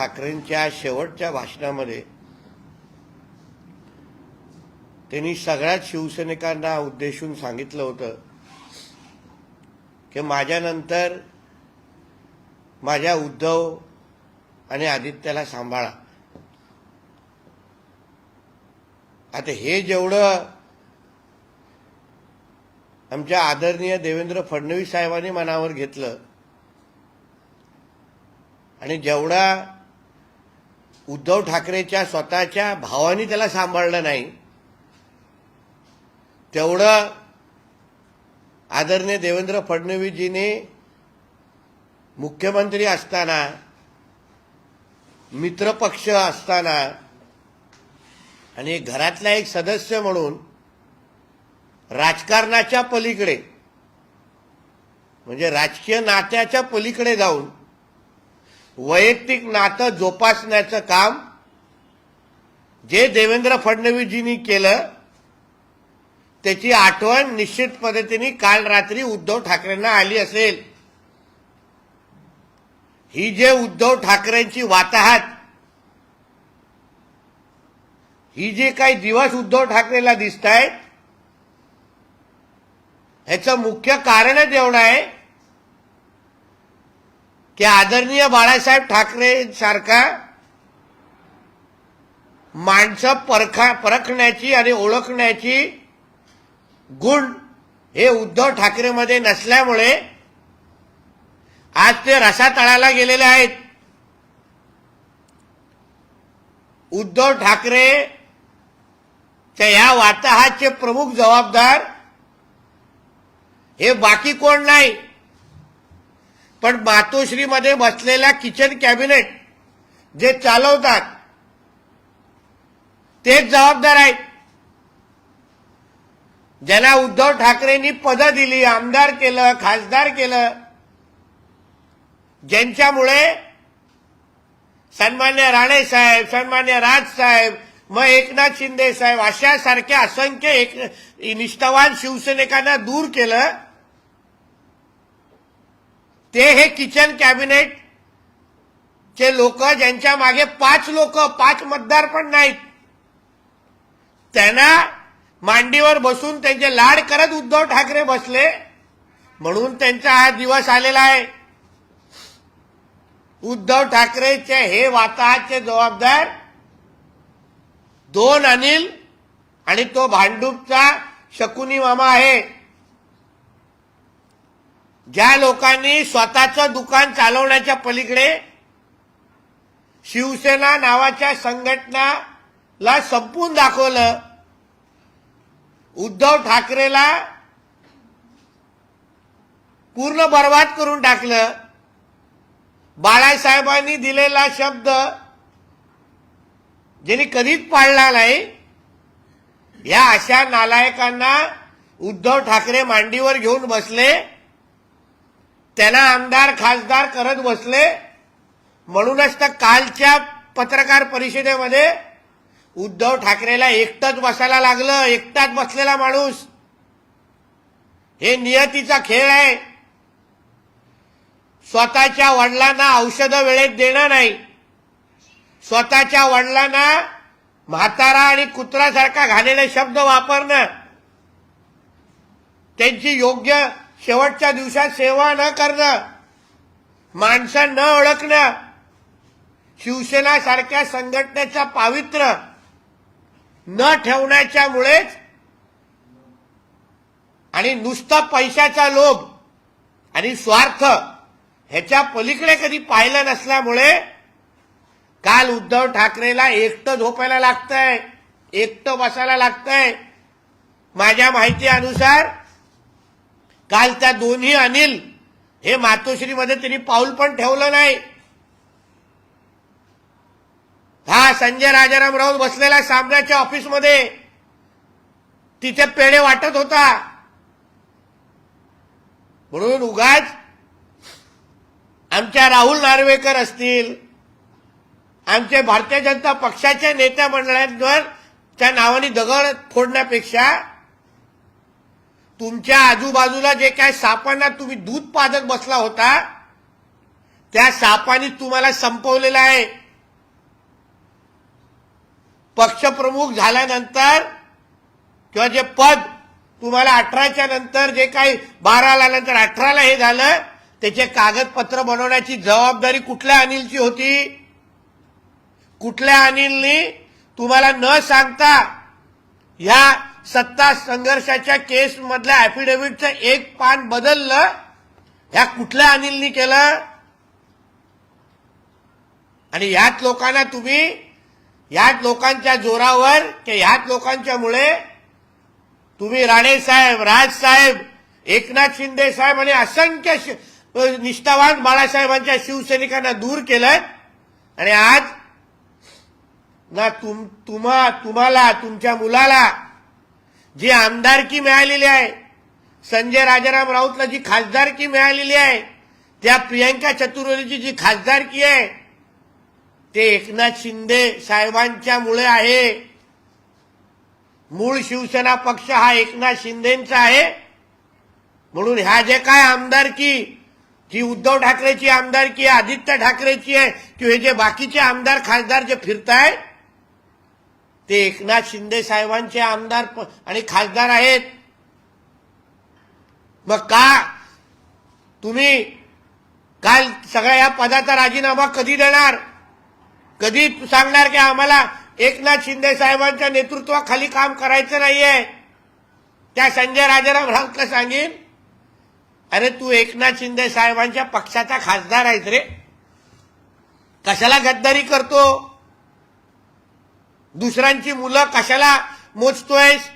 ठाकरेंच्या शेवटच्या भाषणामध्ये त्यांनी सगळ्याच शिवसैनिकांना उद्देशून सांगितलं होतं की माझ्यानंतर माझ्या उद्धव आणि आदित्याला सांभाळा. आता हे जेवढं आमच्या आदरणीय देवेंद्र फडणवीस साहेबांनी मनावर घेतलं आणि जेवढा उद्धव ठाकरेच्या स्वतःच्या भावानी त्याला सांभाळलं नाही. तेवढं आदरणीय देवेंद्र फडणवीसजीने मुख्यमंत्री असताना मित्रपक्ष असताना आणि घरातला एक सदस्य म्हणून राजकारणाच्या पलीकडे म्हणजे राजकीय नात्याच्या पलीकडे जाऊन वैयक्तिक नातं जोपासण्याचं काम जे देवेंद्र फडणवीसजींनी केलं त्याची आठवण निश्चित पद्धतीने काल रात्री उद्धव ठाकरेंना आली असेल. ही जे उद्धव ठाकरेंची वाताहत ही जे काही दिवस उद्धव ठाकरेला दिसत आहेत ह्याचं मुख्य कारणच एवढं आहे की आदरणीय बाळासाहेब ठाकरे सारखा माणसं परखा परखण्याची आणि ओळखण्याची गुण हे उद्धव ठाकरेमध्ये नसल्यामुळे आज ते रसातळाला गेलेले आहेत. उद्धव ठाकरे या वाताहाचे प्रमुख जबाबदार हे बाकी कोण नाही? पण मातोश्रीमध्ये बसलेल्या किचन कॅबिनेट जे चालवतात तेच जबाबदार आहेत. ज्यांना उद्धव ठाकरेंनी पदं दिली आमदार केलं खासदार केलं ज्यांच्यामुळे सन्मान्य राणे साहेब सन्मान्य राज साहेब मग एकनाथ शिंदे साहेब अशा सारख्या असंख्य एक निष्ठावान शिवसैनिकांना दूर केलं ते हे किचन कॅबिनेट चे लोक ज्यांच्या मागे पाच लोक पाच मतदार पण नाहीत. त्यांना मांडीवर बसून त्यांचे लाड करत उद्धव ठाकरे बसले म्हणून त्यांचा हा दिवस आलेला आहे. उद्धव ठाकरेचे हे वाताहाचे जबाबदार दोन अनिल आणि तो भांडूपचा शकुनी मामा आहे. ज्या लोकांनी स्वतःचं दुकान चालवण्याच्या पलीकडे शिवसेना नावाच्या संघटनाला संपून दाखवलं उद्धव ठाकरेला पूर्ण बर्बाद करून टाकलं बाळासाहेबांनी दिलेला शब्द ज्यांनी कधीच पाळला नाही या अशा नालायकांना उद्धव ठाकरे मांडीवर घेऊन बसले. त्यांना आमदार खासदार करत बसले. म्हणूनच तर कालच्या पत्रकार परिषदेमध्ये उद्धव ठाकरेला एकटंच बसायला लागलं. एकटाच बसलेला माणूस. हे नियतीचा खेळ आहे. स्वतःच्या वडिलांना औषधं वेळेत देणं नाही. स्वतःच्या वडिलांना म्हातारा आणि कुत्रासारखा घालेले शब्द वापरणं. त्यांची योग्य शेवटच्या दिवसात सेवा न करणं माणसं न ओळखणं शिवसेना सारख्या संघटनेचा पावित्र्य न ठेवण्याच्यामुळेच आणि नुसता पैशाचा लोभ आणि स्वार्थ ह्याच्या पलीकडे कधी पाहिलं नसल्यामुळे काल उद्धव ठाकरेला एकटं झोपायला लागतंय एकटं बसायला लागतंय. माझ्या माहितीनुसार काल त्या दोन्ही अनिल हे मातोश्रीमध्ये त्यांनी पाऊल पण ठेवलं नाही. हा संजय राजाराम राऊत बसलेला सामन्याच्या ऑफिसमध्ये. तिथे पेढे वाटत होता. म्हणून उगाच आमच्या राहुल नार्वेकर असतील आमचे भारतीय जनता पक्षाच्या नेत्या मंडळांवर त्या नावाने दगड फोडण्यापेक्षा तुमच्या आजूबाजूला जे काय सापांना तुम्ही दूध पाजत बसला होता त्या सापांनी तुम्हाला संपवलेलं आहे. पक्षप्रमुख झाल्यानंतर किंवा जे पद तुम्हाला अठराच्या नंतर जे काही बाराला नंतर अठराला हे झालं त्याचे कागदपत्र बनवण्याची जबाबदारी कुठल्या अनिलची होती? कुठल्या अनिलनी तुम्हाला न सांगता ह्या सत्ता संघर्षाच्या केस मधल्या अॅफिडेव्हिटचं एक पान बदललं ह्या कुठल्या अनिलनी केलं? आणि ह्याच लोकांना तुम्ही ह्याच लोकांच्या जोरावर की ह्याच लोकांच्यामुळे तुम्ही राणेसाहेब राजसाहेब एकनाथ शिंदे साहेब आणि असंख्य निष्ठावान बाळासाहेबांच्या शिवसैनिकांना दूर केलं. आणि आज ना तुम तुम्हा तुम्हाला तुमच्या मुलाला जी आमदारकी मिळालेली आहे संजय राजाराम राऊतला जी खासदारकी मिळालेली आहे त्या प्रियंका चतुर्वेदीची जी खासदारकी आहे ते एकनाथ शिंदे साहेबांच्या मुळे आहे. मूळ शिवसेना पक्ष हा एकनाथ शिंदेचा आहे. म्हणून ह्या जे काय आमदारकी जी उद्धव ठाकरेची आमदारकी आहे आदित्य ठाकरेची आहे किंवा हे जे बाकीचे आमदार खासदार जे फिरताय ते एकनाथ शिंदे साहेबांचे आमदार प- आणि खासदार आहेत. मग का तुम्ही काल सगळ्या या पदाचा राजीनामा कधी देणार? कधी सांगणार की आम्हाला एकनाथ शिंदे साहेबांच्या नेतृत्वाखाली काम करायचं नाहीये? त्या संजय राजाराम राऊतला सांगेन अरे तू एकनाथ शिंदे साहेबांच्या पक्षाचा खासदार आहेस रे. कशाला गद्दारी करतो? दुसऱ्यांची मुलं कशाला मोजतोयस?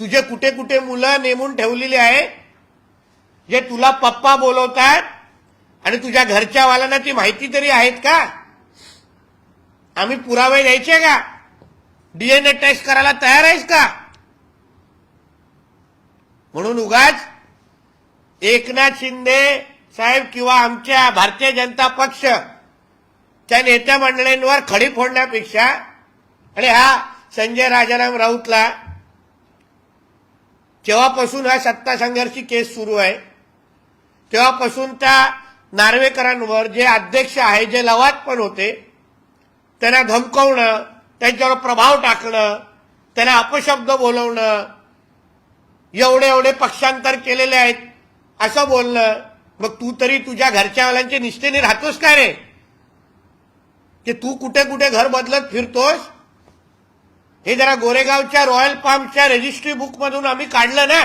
तुझे कुठे कुठे मुलं नेमून ठेवलेली आहे? जे तुला पप्पा बोलवतात आणि तुझ्या घरच्या वाल्यांना ती माहिती तरी आहेत का? आम्ही पुरावे द्यायचे का? डीएनए टेस्ट करायला तयार आहेस का? म्हणून उगाच एकनाथ शिंदे साहेब किंवा आमच्या भारतीय जनता पक्ष त्या नेत्या मंडळींवर खडी फोडण्यापेक्षा आणि हा संजय राजाराम राऊतला जेव्हापासून हा सत्ता संघर्षी केस सुरू आहे. तेव्हापासून त्या नार्वेकरांवर जे अध्यक्ष आहे जे लवाद पण होते त्यांना धमकवणं त्यांच्यावर प्रभाव टाकणं त्यांना अपशब्द बोलवणं एवढे एवढे पक्षांतर केलेले आहेत असं बोलणं मग तू तरी तुझ्या घरच्यावाल्यांच्या निष्ठेने राहतोस का रे? की तू कुठे कुठे घर बदलत फिरतोस? हे जरा गोरेगावच्या रॉयल पार्मच्या रजिस्ट्री बुक मधून आम्ही काढलं ना.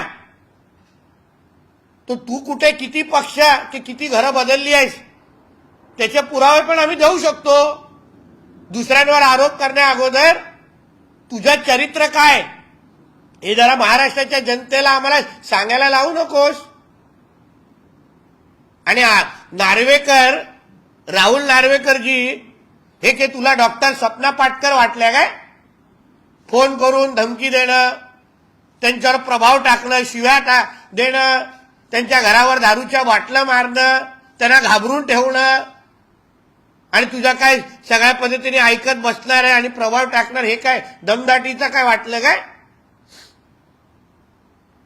तर तू कुठे किती पक्ष की किती घरं बदलली आहेस? त्याचे पुरावे पण आम्ही देऊ शकतो. दुसऱ्यांवर आरोप करण्या अगोदर तुझं चरित्र काय? हे जरा महाराष्ट्राच्या जनतेला आम्हाला सांगायला लावू नकोस. आणि नार्वेकर राहुल नार्वेकरजी हे के तुला डॉक्टर सपना पाटकर वाटल्या काय? फोन करून धमकी देणं त्यांच्यावर प्रभाव टाकणं शिव्या टा देणं त्यांच्या घरावर दारूच्या बाटल्या मारणं त्यांना घाबरून ठेवणं आणि तुझ्या काय सगळ्या पद्धतीने ऐकत बसणार आहे आणि प्रभाव टाकणार हे काय दमदाटीचं काय वाटलं काय?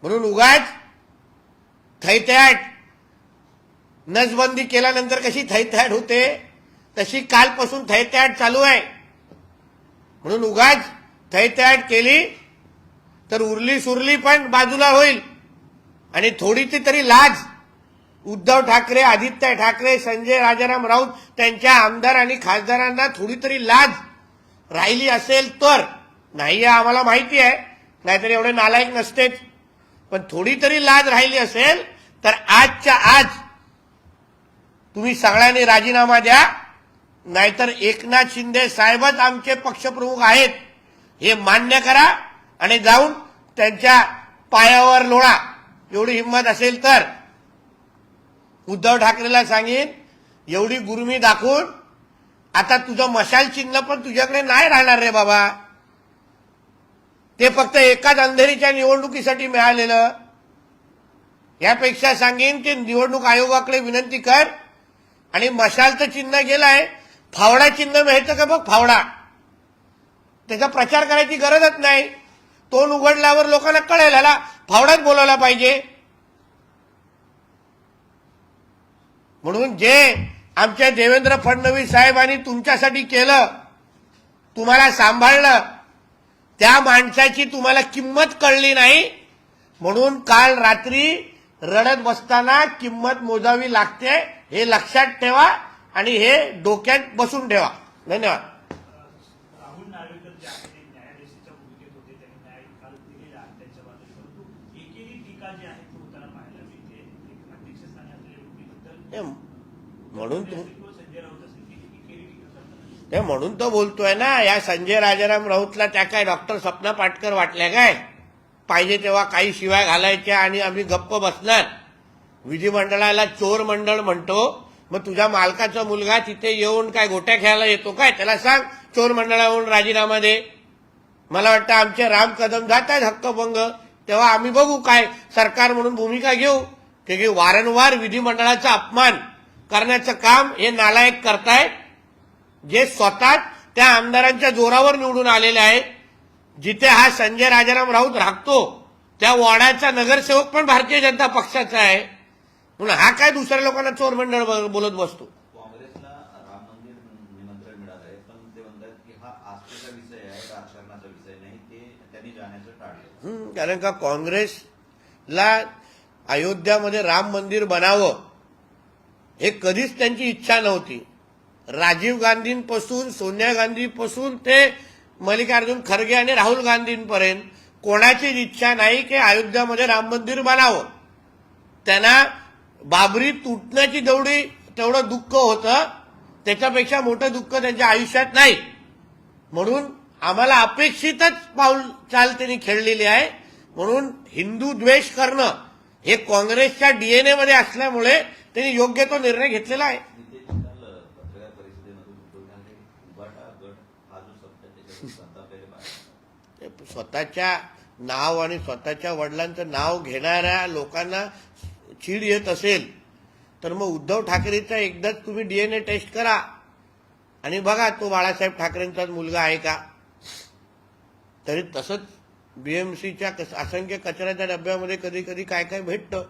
म्हणून उगाच थैथयाट नसबंदी केल्यानंतर कशी थैथ्याट होते? तशी कालपासून थैत्याट चालू आहे. म्हणून उगाच थैथयाट केली तर उरली सुरली पण बाजूला होईल. आणि थोडीशी तरी लाज. उद्धव ठाकरे आदित्य ठाकरे संजय राजाराम राऊत त्यांच्या आमदार आणि खासदारांना थोडी तरी लाज राहिली असेल तर. नाही आहे आम्हाला माहिती आहे. नाहीतर एवढे नालायक नसतेच. पण थोडी तरी लाज राहिली असेल तर आजच्या आज तुम्ही सगळ्यांनी राजीनामा द्या. नाहीतर एकनाथ शिंदे साहेबच आमचे पक्षप्रमुख आहेत. हे मान्य करा आणि जाऊन त्यांच्या पायावर लोळा. एवढी हिंमत असेल तर. उद्धव ठाकरेला सांगेन एवढी गुरुमी दाखवून आता तुझं मशाल चिन्ह पण तुझ्याकडे नाही राहणार रे बाबा. ते फक्त एकाच अंधेरीच्या निवडणुकीसाठी मिळालेलं. यापेक्षा सांगेन की निवडणूक आयोगाकडे विनंती कर आणि मशालचं चिन्ह गेलंय फावडा चिन्ह मिळतं का बघ फावडा? त्याचा प्रचार करायची गरजच नाही. तोंड उघडल्यावर लोकांना कळेल ह्याला फावडाच बोलावला पाहिजे. म्हणून जे आमच्या देवेंद्र फडणवीस साहेबांनी तुमच्यासाठी केलं तुम्हाला सांभाळलं त्या माणसाची तुम्हाला किंमत कळली नाही. म्हणून काल रात्री रडत बसताना किंमत मोजावी लागते हे लक्षात ठेवा. आणि हे डोक्यात बसून ठेवा. धन्यवाद. म्हणून ते म्हणून तो बोलतोय ना या संजय राजाराम राऊतला त्या काय डॉक्टर स्वप्ना पाटकर वाटल्या काय? पाहिजे तेव्हा काही शिवाय घालायच्या आणि आम्ही गप्प बसणार. विधिमंडळाला चोर मंडळ म्हणतो. मग तुझ्या मालकाचा मुलगा तिथे येऊन काय गोट्या खेळायला येतो काय? त्याला सांग चोर मंडळावरून राजीनामा दे. मला वाटतं आमचे राम कदम जात आहेत हक्कभंग. तेव्हा आम्ही बघू काय सरकार म्हणून भूमिका घेऊ. की वारंवार विधिमंडळाचा अपमान करण्याचं काम हे नालायक करतायत जे स्वतः त्या आमदारांच्या जोरावर निवडून आलेले आहेत जिथे हा संजय राजाराम राऊत राखतो त्या वॉर्डाचा नगरसेवक पण भारतीय जनता पक्षाचा आहे. म्हणून हा काय दुसऱ्या लोकांना चोर मंडळ बोलत बसतो? काँग्रेसला राम मंदिर निमंत्रण मिळालं आहे पण ते म्हणतात की हा आस्थेचा विषय आहे राजकारणाचा विषय नाही ते त्यांनी जाण्याचं टाळलं. हं, कारण का काँग्रेसला अयोध्यामध्ये राम मंदिर बनावं हे कधीच त्यांची इच्छा नव्हती. राजीव गांधींपासून सोनिया गांधीपासून ते मल्लिकार्जुन खरगे आणि राहुल गांधींपर्यंत कोणाचीच इच्छा नाही की अयोध्यामध्ये राम मंदिर बनावं. त्यांना बाबरी तुटण्याची तेवढी तेवढं दुःख होतं त्याच्यापेक्षा मोठं दुःख त्यांच्या आयुष्यात नाही. म्हणून आम्हाला अपेक्षितच पाऊल चाल त्यांनी खेळलेली आहे. म्हणून हिंदू द्वेष करणं हे काँग्रेसच्या डीएनए मध्ये असल्यामुळे त्यांनी योग्य तो निर्णय घेतलेला आहे. स्वतःच्या नाव आणि स्वतःच्या वडिलांचं नाव घेणाऱ्या लोकांना चीड येत असेल तर मग उद्धव ठाकरेचा एकदाच तुम्ही डीएनए टेस्ट करा. आणि बघा तो बाळासाहेब ठाकरेंचाच मुलगा आहे का? तरी तसंच बीएमसीच्या असंख्य कचऱ्याच्या डब्यामध्ये कधी कधी काय काय भेटतं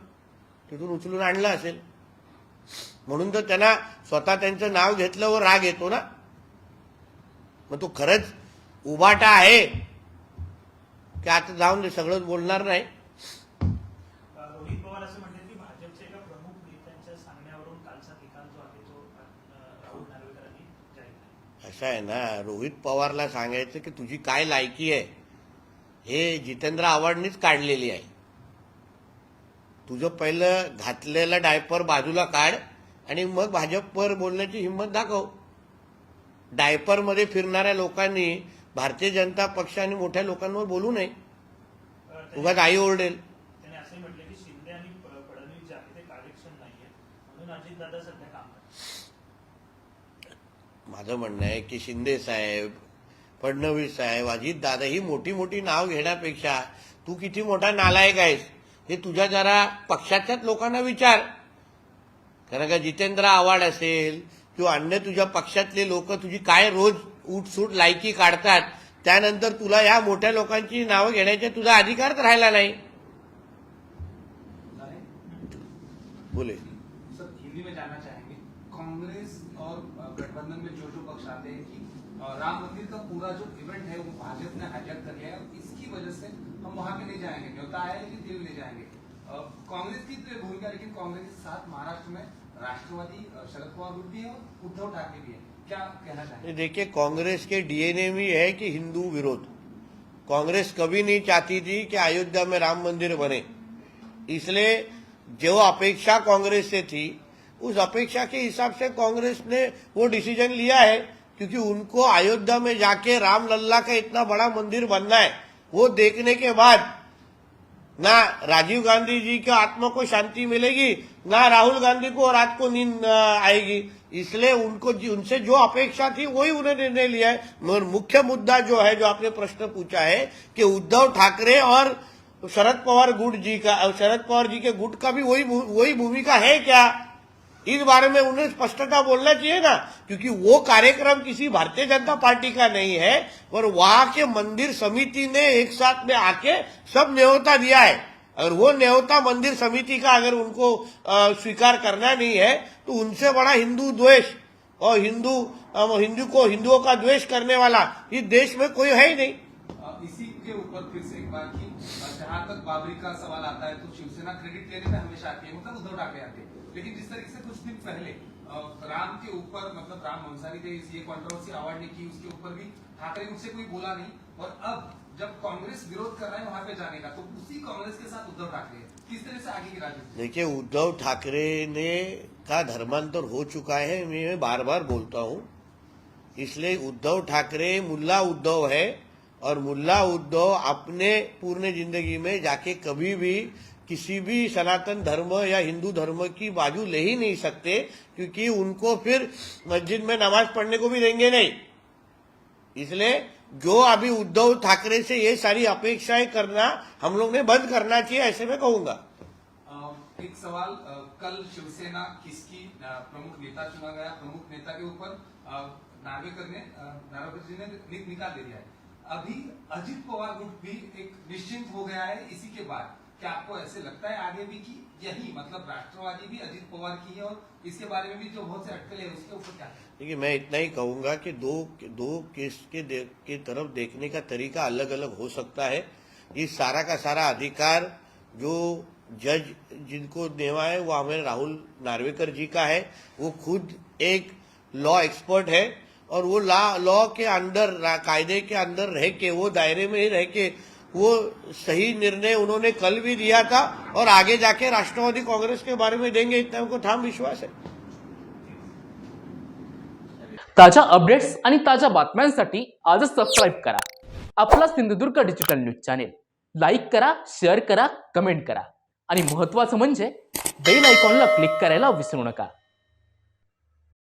तिथून उचलून आणलं असेल. म्हणून तर त्यांना स्वतः त्यांचं नाव घेतलं व राग येतो ना? मग तो खरंच उबाटा आहे. की आता जाऊन ते सगळंच बोलणार नाही रोहित पवार असं म्हणतात की भाजपच्या एका प्रमुख नेत्यांच्या सांगण्यावरून कालचा निकाल जो आहे तो अं, राहुल नार्वेकरांनी जाहीर कसं आहे ना रोहित पवारला सांगायचं की तुझी काय लायकी आहे? हे जितेंद्र आव्हाडनीच काढलेली आहे. तुझं पहिलं घातलेलं डायपर बाजूला काढ आणि मग भाजपवर बोलण्याची हिंमत दाखव. डायपरमध्ये फिरणाऱ्या लोकांनी भारतीय जनता पक्ष आणि मोठ्या लोकांवर बोलू नये. अं, उगाच आई ओरडेल. शिंदे आणि फडणवीस जे आहे ते कार्यक्षम नाहीये म्हणून अजितदादा सध्या माझं म्हणणं आहे की शिंदे साहेब फडणवीस साहेब अजित दादा ही मोठी मोठी नाव घेण्यापेक्षा तू किती मोठा नालायक आहेस हे तुझ्या जरा पक्षाच्याच लोकांना विचार. कारण का जितेंद्र आव्हाड असेल किंवा अन्य तुझ्या पक्षातले लोक तुझी काय रोज उठसूट लायकी काढतात त्यानंतर तुला या मोठ्या लोकांची नावं घेण्याचा तुझा अधिकारच राहिला नाही. बोले. सर हिंदी में जानना चाहेंगे. कांग्रेस और गठबंधन में जो जो पक्ष आते हैं कि राम मंदिर का पूरा जो इवेंट है वो भाजपा ने हाईजैक कर लिया है इसकी वजह से हम वहाँ पे नहीं जाएँगे, न्योता आया कि देव ले जाएँगे। कांग्रेस की तो भूमिका लेकिन कांग्रेस के साथ महाराष्ट्र में राष्ट्रवादी शरद पवार भी है और उद्धव ठाकरे भी है। क्या कहना चाहेंगे? देखिए, कांग्रेस के डीएनए में है कि हिंदू विरोध। कांग्रेस कभी नहीं चाहती थी कि अयोध्या में राम मंदिर बने। इसलिए जो अपेक्षा कांग्रेस से थी उस अपेक्षा के हिसाब से कांग्रेस ने वो डिसीज़न लिया है, क्योंकि उनको अयोध्या में जाके राम लल्ला का इतना बड़ा मंदिर बनना है, वो देखने के बाद ना राजीव गांधी जी के आत्मा को शांति मिलेगी, ना राहुल गांधी को रात को नींद आएगी। इसलिए उनको उनसे जो अपेक्षा थी, वही उन्हें निर्णय लिया है। मगर मुख्य मुद्दा जो है, जो आपने प्रश्न पूछा है, कि उद्धव ठाकरे और शरद पवार गुट जी का शरद पवार जी के गुट का भी वही वही भूमिका है क्या? इस बारे में उन्हें स्पष्टता बोलना चाहिए ना, क्योंकि वो कार्यक्रम किसी भारतीय जनता पार्टी का नहीं है, पर वहाँ के मंदिर समिति ने एक साथ में आके सब न्योता दिया है। अगर वो न्योता मंदिर समिति का अगर उनको स्वीकार करना नहीं है तो उनसे बड़ा हिंदू द्वेष और हिंदू हिंदू को, हिंदुओं का द्वेष करने वाला इस देश में कोई है ही नहीं। इसी के ऊपर फिर से एक बार की जहाँ तक बाबरी का सवाल आता है तो शिवसेना क्रेडिट लेने में हमेशा आती है मतलब उद्धव ठाकरे आते हैं। लेकिन जिस तरीके से कुछ दिन पहले राम के ऊपर मतलब राम अंसारी ने ये कंट्रोवर्सी अवार्ड ने की, उसके ऊपर भी ठाकरे मुझसे कोई बोला नहीं। और अब जब कांग्रेस विरोध कर रहा है वहाँ पे जाने का तो उसी कांग्रेस के साथ उद्धव ठाकरे किस तरह से आगे की राजनीति देखिए, उद्धव ठाकरे ने का धर्मांतर हो चुका है, मैं बार बार बोलता हूँ। इसलिए उद्धव ठाकरे, मुल्ला उद्धव है, और मुल्ला उद्धव अपने पूर्ण ज़िंदगी में जाके कभी भी किसी भी सनातन धर्म या हिंदू धर्म की बाजू ले ही नहीं सकते, क्योंकि उनको फिर मस्जिद में नमाज़ पढ़ने को भी देंगे नहीं। इसलिए जो अभी उद्धव ठाकरे से ये सारी अपेक्षाएँ करना हम लोग ने बंद करना चाहिए, ऐसे मैं कहूँगा। एक सवाल कल शिवसेना किसकी प्रमुख नेता चुना गया? प्रमुख नेता के ऊपर नार्वेकर ने नार्वेकर जी ने नि- निकाल दे दिया है। अभी अजित पवार गुट भी एक निश्चिंत हो गया है, इसी के बाद। क्या आपको ऐसे लगता है आगे भी कि यही मतलब राष्ट्रवादी भी अजित पवार की है और इसके बारे में भी जो बहुत से अटकल है उसके ऊपर क्या देखिए मैं इतना ही कहूँगा कि दो दो केस के दे, के तरफ़ देखने का तरीका अलग अलग हो सकता है। इस सारा का सारा अधिकार जो जज जिनको देवा है वो हमें राहुल नार्वेकर जी का है। वो खुद एक लॉ एक्सपर्ट है और वो लॉ के अंदर कायदे के अंदर रह के वो दायरे में ही रह के वो सही निर्णय उन्होंने कल भी दिया था और आगे जाके राष्ट्रवादी कांग्रेस के बारे में देंगे इतना हमको ठाम विश्वास है। ताज्या अपडेट्स आणि ताज्या बातम्यांसाठी आजच सबस्क्राईब करा. आपला Sindhudurg digital news channel like करा शेअर करा कमेंट करा. आणि महत्वाचं म्हणजे बेल आयकॉनला क्लिक करायला विसरू नका.